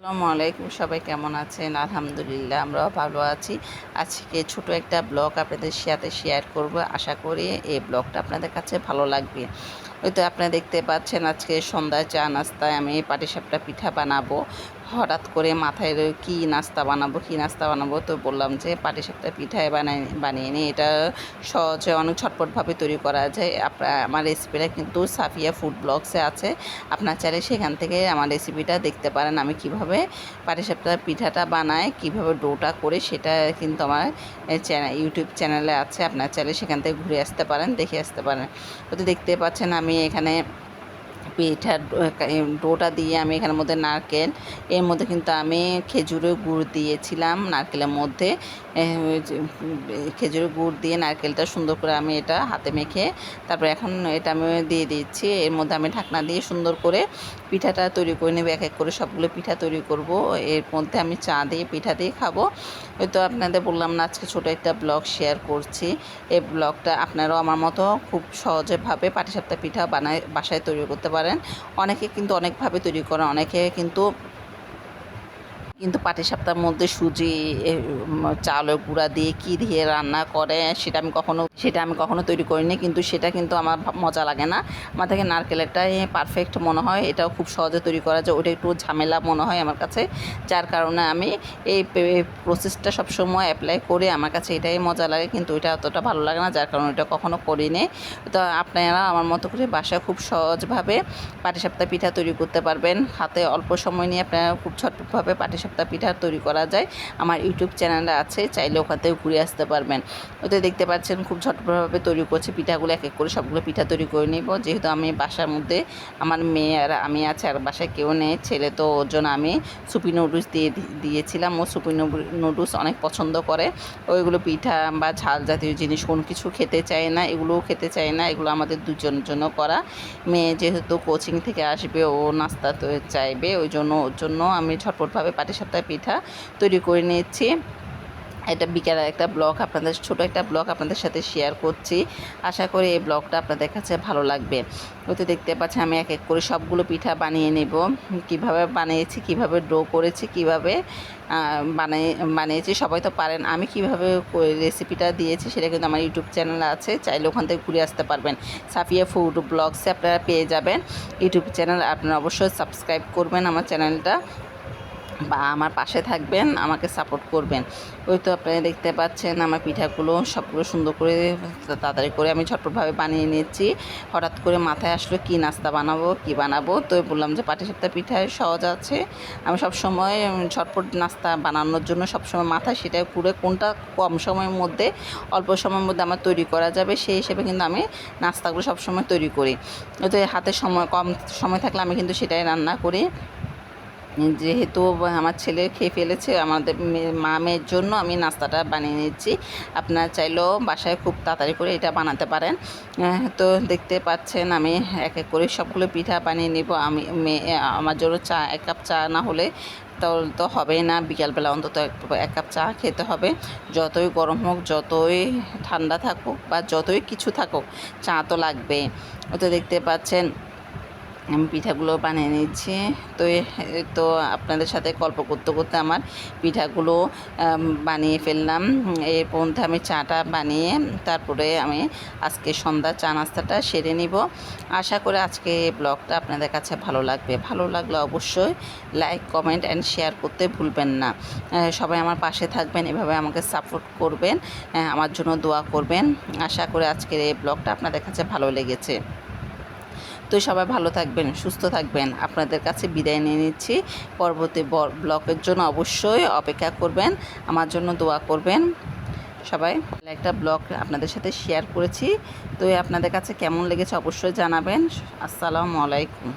আসসালামু আলাইকুম, সবাই কেমন আছেন? আলহামদুলিল্লাহ, আমরাও ভালো আছি। আজকে ছোট একটা ব্লগ আপনাদের সাথে শেয়ার করব। আশা করি এই ব্লগটা আপনাদের কাছে ভালো লাগবে। ওই তো আপনারা দেখতে পাচ্ছেন আজকে সন্ধ্যায় চা নাস্তায় আমি পাটিসাপটা পিঠা বানাবো। হঠাৎ করে মাথায় কী নাস্তা বানাবো, কী নাস্তা বানাবো? তো বললাম যে পাটিসাপটা পিঠায় বানাই, বানিয়ে নিই এটা সহজে অনেক ছটপটভাবে তৈরি করা যায়। আপনার, আমার রেসিপিটা কিন্তু সাফিয়া ফুড ব্লগসে আছে। আপনার চাইলে সেখান থেকে আমার রেসিপিটা দেখতে পারেন আমি কীভাবে পাটিসাপটা পিঠাটা বানাই, কীভাবে ডোটা করে সেটা কিন্তু আমার চ্যানেল ইউটিউব চ্যানেলে আছে। আপনার চাইলে সেখান থেকে ঘুরে আসতে পারেন, দেখে আসতে পারেন। তো দেখতে পাচ্ছেন আমি এখানে পিঠার ডোটা দিয়ে আমি এখানের মধ্যে নারকেল, এর মধ্যে কিন্তু আমি খেজুরের গুড় দিয়েছিলাম নারকেলের মধ্যে। খেজুরের গুড় দিয়ে নারকেলটা সুন্দর করে আমি এটা হাতে মেখে তারপর এখন এটা আমি দিয়ে দিচ্ছি। এর মধ্যে আমি ঢাকনা দিয়ে সুন্দর করে পিঠাটা তৈরি করে নেবে, এক এক করে সবগুলো পিঠা তৈরি করব। এর মধ্যে আমি চা দিয়ে, পিঠা দিয়ে খাব। হয়তো আপনাদের বললাম না, আজকে ছোটো একটা ব্লগ শেয়ার করছি। এই ব্লগটা আপনারাও আমার মতো খুব সহজেভাবে পাটিসাপটা পিঠা বানায়, বাসায় তৈরি করতে পারেন। অনেকে কিন্তু অনেকভাবে তৈরি করে অনেকে কিন্তু কিন্তু পাটিসাপটার মধ্যে সুজি চালের গুঁড়া দিয়ে কী দিয়ে রান্না করে, সেটা আমি কখনো, সেটা আমি কখনো তৈরি করিনি, কিন্তু সেটা কিন্তু আমার মজা লাগে না। আমার থেকে নারকেলেরটাই পারফেক্ট মনে হয়, এটাও খুব সহজে তৈরি করা যায়, ওটা একটু ঝামেলা মনে হয় আমার কাছে, যার কারণে আমি এই প্রসেসটা সবসময় অ্যাপ্লাই করে, আমার কাছে এটাই মজা লাগে, কিন্তু এটা অতটা ভালো লাগে না, যার কারণে এটা কখনো করিনি। তো আপনারা আমার মতো করে বাসায় খুব সহজভাবে পাটিসাপটা পিঠা তৈরি করতে পারবেন, হাতে অল্প সময় নিয়ে আপনারা খুব ছটপটভাবে ঝটপটভাবে পাটিসাপটা পিঠা তৈরি করা যায়। আমার ইউটিউব চ্যানেলে আছে, চাইলে ওখান থেকে ঘুরে আসতে পারবেন। ওতে দেখতে পাচ্ছেন খুব ঝটপটভাবে তৈরি করছে, পিঠাগুলো এক এক করে সবগুলো পিঠা তৈরি করে নিব। যেহেতু আমি বাসার মধ্যে আমার মেয়ে আর আমি আছে, আর বাসায় কেউ নেই, ছেলে তো ওর জন্য আমি সুপি নুডলস দিয়ে দিয়েছিলাম। ও সুপি নুডলস অনেক পছন্দ করে। ওইগুলো পিঠা বা ঝাল জাতীয় জিনিস, কোনো কিছু খেতে চায় না, এগুলোও খেতে চায় না, এগুলো আমাদের দুজনের জন্য করা। মেয়ে যেহেতু কোচিং থেকে আসবে, ও নাস্তা তো চাইবে, ওই জন্য, ওর জন্য আমি ঝটপটভাবে পাটিসাপটা পিঠা তৈরি করে নিয়েছি। এটা বিকেলের একটা ব্লগ, আপনাদের ছোট একটা ব্লগ আপনাদের সাথে শেয়ার করছি। আশা করি এই ব্লগটা আপনাদের কাছে ভালো লাগবে। ওতে দেখতে পাচ্ছি আমি এক এক করে সবগুলো পিঠা বানিয়ে নেব। কীভাবে বানিয়েছি, কীভাবে ড্রো করেছি, কীভাবে বানিয়ে বানিয়েছি, সবাই তো পারেন। আমি কীভাবে রেসিপিটা দিয়েছি সেটা কিন্তু আমার ইউটিউব চ্যানেল আছে। চাইলে ওখান থেকে ঘুরে আসতে পারবেন। সাফিয়া ফুড ব্লগসে আপনারা পেয়ে যাবেন। ইউটিউব চ্যানেল আপনারা অবশ্যই সাবস্ক্রাইব করবেন আমার চ্যানেলটা বা আমার পাশে থাকবেন, আমাকে সাপোর্ট করবেন। ওই তো আপনারা দেখতে পাচ্ছেন আমার পিঠাগুলো সবগুলো সুন্দর করে তাড়াতাড়ি করে আমি ঝটপটভাবে বানিয়ে নিয়েছি। হঠাৎ করে মাথায় আসলো, কি নাস্তা বানাবো, কি বানাবো? তো বললাম যে পাটিসাপটা পিঠায় সহজ আছে। আমি সব সময় ঝটপট নাস্তা বানানোর জন্য সবসময় মাথায় সেটাই পুরো কোনটা কম সময়ের মধ্যে, অল্প সময়ের মধ্যে আমার তৈরি করা যাবে, সেই হিসেবে কিন্তু আমি নাস্তাগুলো সবসময় তৈরি করি। তো হাতে সময় কম সময় থাকলে আমি কিন্তু সেটাই রান্না করি। যেহেতু আমার ছেলে খেয়ে ফেলেছে, আমাদের মা মেয়ের জন্য আমি নাস্তাটা বানিয়ে নিচ্ছি। আপনারা চাইলেও বাসায় খুব তাড়াতাড়ি করে এটা বানাতে পারেন। তো দেখতে পাচ্ছেন আমি এক এক করে সবগুলো পিঠা বানিয়ে নিব। আমি মেয়ে আমার জন্য চা, এক কাপ চা না হলে তো তো হবেই না। বিকালবেলা অন্তত এক এক কাপ চা খেতে হবে। যতই গরম হোক, যতই ঠান্ডা থাকুক বা যতই কিছু থাকুক, চা তো লাগবে তো দেখতে পাচ্ছেন আমি পিঠাগুলো বানিয়ে নিচ্ছি। তো তো আপনাদের সাথে গল্প করতে করতে আমার পিঠাগুলো বানিয়ে ফেললাম। এর মধ্যে আমি চাটা বানিয়ে তারপরে আমি আজকে সন্ধ্যা চা নাস্তাটা সেরে নিব। আশা করে আজকে ব্লগটা আপনাদের কাছে ভালো লাগবে। ভালো লাগলে অবশ্যই লাইক, কমেন্ট অ্যান্ড শেয়ার করতে ভুলবেন না। সবাই আমার পাশে থাকবেন, এভাবে আমাকে সাপোর্ট করবেন আমার জন্য দোয়া করবেন। আশা করে আজকের এই ব্লগটা আপনাদের কাছে ভালো লেগেছে। তো সবাই ভালো থাকবেন, সুস্থ থাকবেন। আপনাদের কাছে বিদায় নিয়ে নিচ্ছি। পরবর্তী ব্লকের জন্য অবশ্যই অপেক্ষা করবেন, আমার জন্য দোয়া করবেন। সবাই একটা ব্লগ আপনাদের সাথে শেয়ার করেছি। তো আপনাদের কাছে কেমন লেগেছে অবশ্যই জানাবেন। আসসালামু আলাইকুম।